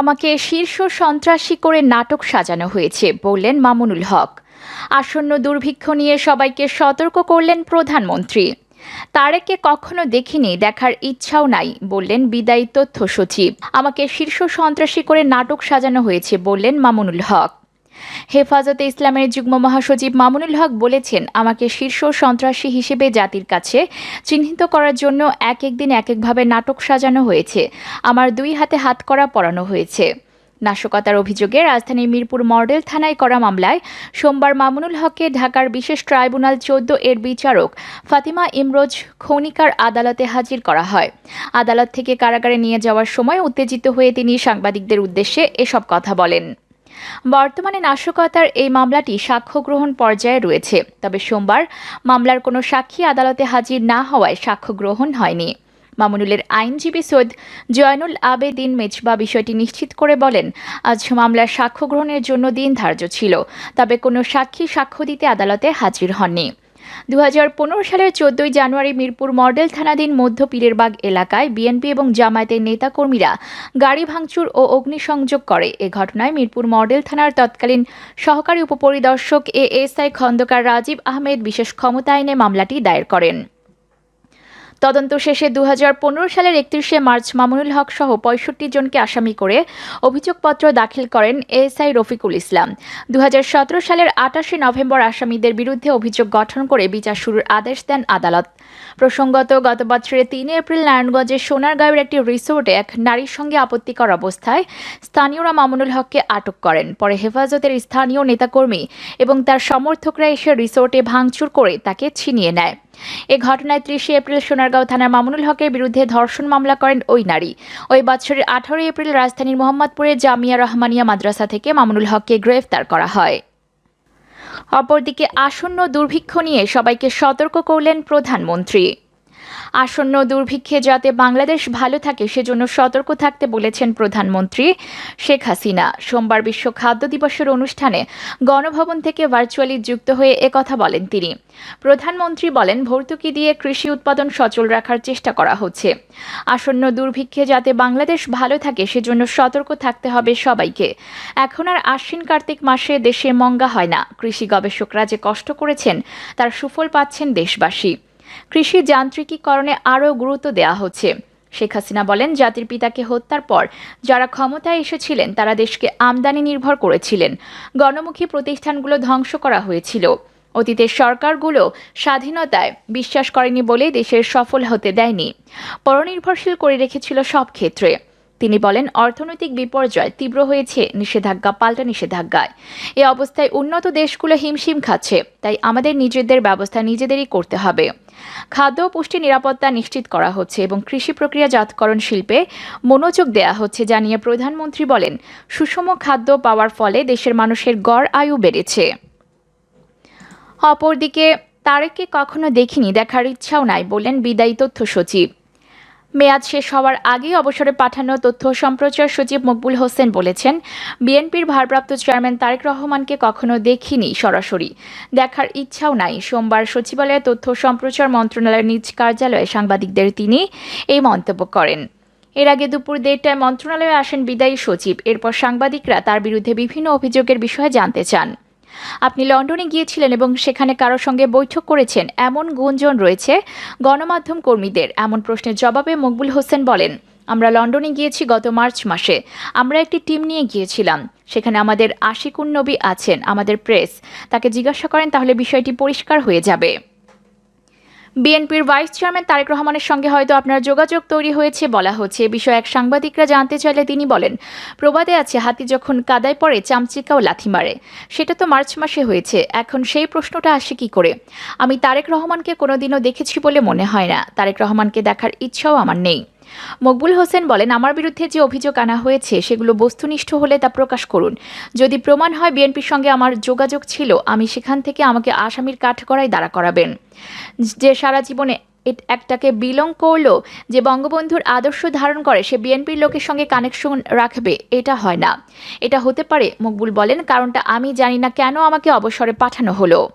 আমাকে শীর্ষ সন্ত্রাসী করে নাটক সাজানো হয়েছে, বললেন মামুনুল হক। আসন্ন দুর্ভিক্ষ নিয়ে সবাইকে সতর্ক করলেন প্রধানমন্ত্রী। তারেককে কখনো দেখিনি, দেখার ইচ্ছাও নাই, বললেন বিদায়ী তথ্য সচিব। আমাকে শীর্ষ সন্ত্রাসী করে নাটক সাজানো হয়েছে, বললেন মামুনুল হক। হেফাজতে ইসলামের যুগ্ম মহাসচিব মামুনুল হক বলেছেন, আমাকে শীর্ষ সন্ত্রাসী হিসেবে জাতির কাছে চিহ্নিত করার জন্য এক এক দিন এক একভাবে নাটক সাজানো হয়েছে। আমার দুই হাতে হাত করা পরানো হয়েছে। নাশকতার অভিযোগে রাজধানীর মিরপুর মডেল থানায় করা মামলায় সোমবার মামুনুল হককে ঢাকার বিশেষ ট্রাইব্যুনাল চোদ্দ এর বিচারক ফাতিমা ইমরোজ খনিকার আদালতে হাজির করা হয়। আদালত থেকে কারাগারে নিয়ে যাওয়ার সময় উত্তেজিত হয়ে তিনি সাংবাদিকদের উদ্দেশ্যে এসব কথা বলেন। বর্তমানে নাশকতার এই মামলাটি সাক্ষ্য গ্রহণ পর্যায়ে রয়েছে। তবে সোমবার মামলার কোনো সাক্ষী আদালতে হাজির না হওয়ায় সাক্ষ্য গ্রহণ হয়নি। মামুনুলের আইনজীবী সৈয়দ জয়নুল আবেদিন মেজবা বিষয়টি নিশ্চিত করে বলেন, আজ মামলার সাক্ষ্য গ্রহণের জন্য দিন ধার্য ছিল, তবে কোনো সাক্ষী সাক্ষ্য দিতে আদালতে হাজির হননি। দু হাজার পনেরো সালের চোদ্দই জানুয়ারি মিরপুর মডেল থানাধীন মধ্য পীরেরবাগ এলাকায় বিএনপি এবং জামায়াতের নেতাকর্মীরা গাড়ি ভাঙচুর ও অগ্নিসংযোগ করে। এ ঘটনায় মিরপুর মডেল থানার তৎকালীন সহকারী উপপরিদর্শক A S I Khandakar Rajib Ahmed বিশেষ ক্ষমতা আইনে মামলাটি দায়ের করেন। তদন্ত শেষে দু হাজার পনেরো সালের একত্রিশে মার্চ মামুনুল হক সহ পঁয়ষট্টি জনকে আসামি করে অভিযোগপত্র দাখিল করেন এএসআই রফিকুল ইসলাম। দু হাজার সতেরো সালের আটাশে নভেম্বর আসামিদের বিরুদ্ধে অভিযোগ গঠন করে বিচার শুরুর আদেশ দেন আদালত। প্রসঙ্গত, গত বছরের তিন এপ্রিল নারায়ণগঞ্জের সোনারগাঁওয়ের একটি রিসোর্টে এক নারীর সঙ্গে আপত্তিকর অবস্থায় স্থানীয়রা মামুনুল হককে আটক করেন। পরে হেফাজতের স্থানীয় নেতাকর্মী এবং তার সমর্থকরা এসে রিসোর্টে ভাঙচুর করে তাকে ছিনিয়ে নেয়। এ ঘটনায় ত্রিশে এপ্রিল সোনারগাঁও থানার মামুনুল হকের বিরুদ্ধে ধর্ষণ মামলা করেন ওই নারী। ওই বছরের আঠারোই এপ্রিল রাজধানীর মোহাম্মদপুরে জামিয়া রহমানিয়া মাদ্রাসা থেকে মামুনুল হককে গ্রেফতার করা হয়। অপরদিকে আসন্ন দুর্ভিক্ষ নিয়ে সবাইকে সতর্ক করলেন প্রধানমন্ত্রী। আসন্ন দুর্ভিক্ষে যাতে বাংলাদেশ ভালো থাকে, সেজন্য সতর্ক থাকতে বলেছেন প্রধানমন্ত্রী শেখ হাসিনা। সোমবার বিশ্ব খাদ্য দিবসের অনুষ্ঠানে গণভবন থেকে ভার্চুয়ালি যুক্ত হয়ে একথা বলেন তিনি। প্রধানমন্ত্রী বলেন, ভর্তুকি দিয়ে কৃষি উৎপাদন সচল রাখার চেষ্টা করা হচ্ছে। আসন্ন দুর্ভিক্ষে যাতে বাংলাদেশ ভালো থাকে, সেজন্য সতর্ক থাকতে হবে সবাইকে। এখন আর আশ্বিন কার্তিক মাসে দেশে মঙ্গা হয় না। কৃষি গবেষকরা যে কষ্ট করেছেন, তার সুফল পাচ্ছেন দেশবাসী। কৃষি যান্ত্রিকীকরণে আরও গুরুত্ব দেওয়া হচ্ছে। শেখ হাসিনা বলেন, জাতির পিতাকে হত্যার পর যারা ক্ষমতায় এসেছিলেন, তারা দেশকে আমদানি নির্ভর করেছিলেন। গণমুখী প্রতিষ্ঠানগুলো ধ্বংস করা হয়েছিল। অতীতের সরকারগুলো স্বাধীনতায় বিশ্বাস করেনি বলে দেশের সফল হতে দেয়নি। পরনির্ভরশীল করে রেখেছিল সব ক্ষেত্রে। তিনি বলেন, অর্থনৈতিক বিপর্যয় তীব্র হয়েছে, নিষেধাজ্ঞা পাল্টা নিষেধাজ্ঞায়। এ অবস্থায় উন্নত দেশগুলো হিমশিম খাচ্ছে, তাই আমাদের নিজেদের ব্যবস্থা নিজেদেরই করতে হবে। খাদ্য পুষ্টি নিরাপত্তা নিশ্চিত করা হচ্ছে এবং কৃষি প্রক্রিয়াজাতকরণ শিল্পে মনোযোগ দেওয়া হচ্ছে, জানিয়ে প্রধানমন্ত্রী বলেন, সুষম খাদ্য পাওয়ার ফলে দেশের মানুষের গড় আয়ু বেড়েছে। অপরদিকে, তারেককে কখনো দেখিনি, দেখার ইচ্ছাও নাই, বললেন বিদায়ী তথ্য সচিব। মেয়াদ শেষ হওয়ার আগেই অবসরে পাঠানো তথ্য সম্প্রচার সচিব মকবুল হোসেন বলেছেন, বিএনপির ভারপ্রাপ্ত চেয়ারম্যান তারেক রহমানকে কখনো দেখিনি সরাসরি। দেখার ইচ্ছাও নাই। সোমবার সচিবালয়ে তথ্য সম্প্রচার মন্ত্রণালয়ের নিজ কার্যালয়ে সাংবাদিকদের তিনি এই মন্তব্য করেন। এর আগে দুপুর দেড়টায় মন্ত্রণালয়ে আসেন বিদায়ী সচিব। এরপর সাংবাদিকরা তার বিরুদ্ধে বিভিন্ন অভিযোগের বিষয়ে জানতে চান। আপনি লন্ডনে গিয়েছিলেন এবং সেখানে কারোর সঙ্গে বৈঠক করেছেন, এমন গুঞ্জন রয়েছে গণমাধ্যম কর্মীদের। এমন প্রশ্নের জবাবে মকবুল হোসেন বলেন, আমরা লন্ডনে গিয়েছি গত মার্চ মাসে। আমরা একটি টিম নিয়ে গিয়েছিলাম। সেখানে আমাদের আশিকুন নবী আছেন, আমাদের প্রেস। তাকে জিজ্ঞাসা করেন, তাহলে বিষয়টি পরিষ্কার হয়ে যাবে? বিএনপির ভাইস চেয়ারম্যান তারেক রহমানের সঙ্গে হয়তো আপনার যোগাযোগ তৈরি হয়েছে বলা হচ্ছে। বিষয়ে এক সাংবাদিকরা জানতে চাইলে তিনি বলেন, প্রবাদে আছে হাতি যখন কাদায় পড়ে, চামচিকাও লাথি মারে। সেটা তো মার্চ মাসে হয়েছে। এখন সেই প্রশ্নটা আসে কি করে? আমি তারেক রহমানকে কোনোদিনও দেখেছি বলে মনে হয় না। তারেক রহমানকে দেখার ইচ্ছাও আমার নেই। মকবুল হোসেন বলেন, আমার বিরুদ্ধে যে অভিযোগ আনা হয়েছে, সেগুলো বস্তুনিষ্ঠ হলে তা প্রকাশ করুন। যদি প্রমাণ হয় বিএনপির সঙ্গে আমার যোগাযোগ ছিল, আমি সেখান থেকে আমাকে আসামির কাঠগড়ায় দাঁড়া করাবেন। যে সারা জীবনে একটাকে বিলং করল, যে বঙ্গবন্ধুর আদর্শ ধারণ করে, সে বিএনপির লোকের সঙ্গে কানেকশন রাখবে, এটা হয় না। এটা হতে পারে, মকবুল বলেন, কারণটা আমি জানি না কেন আমাকে অবসরে পাঠানো হলো।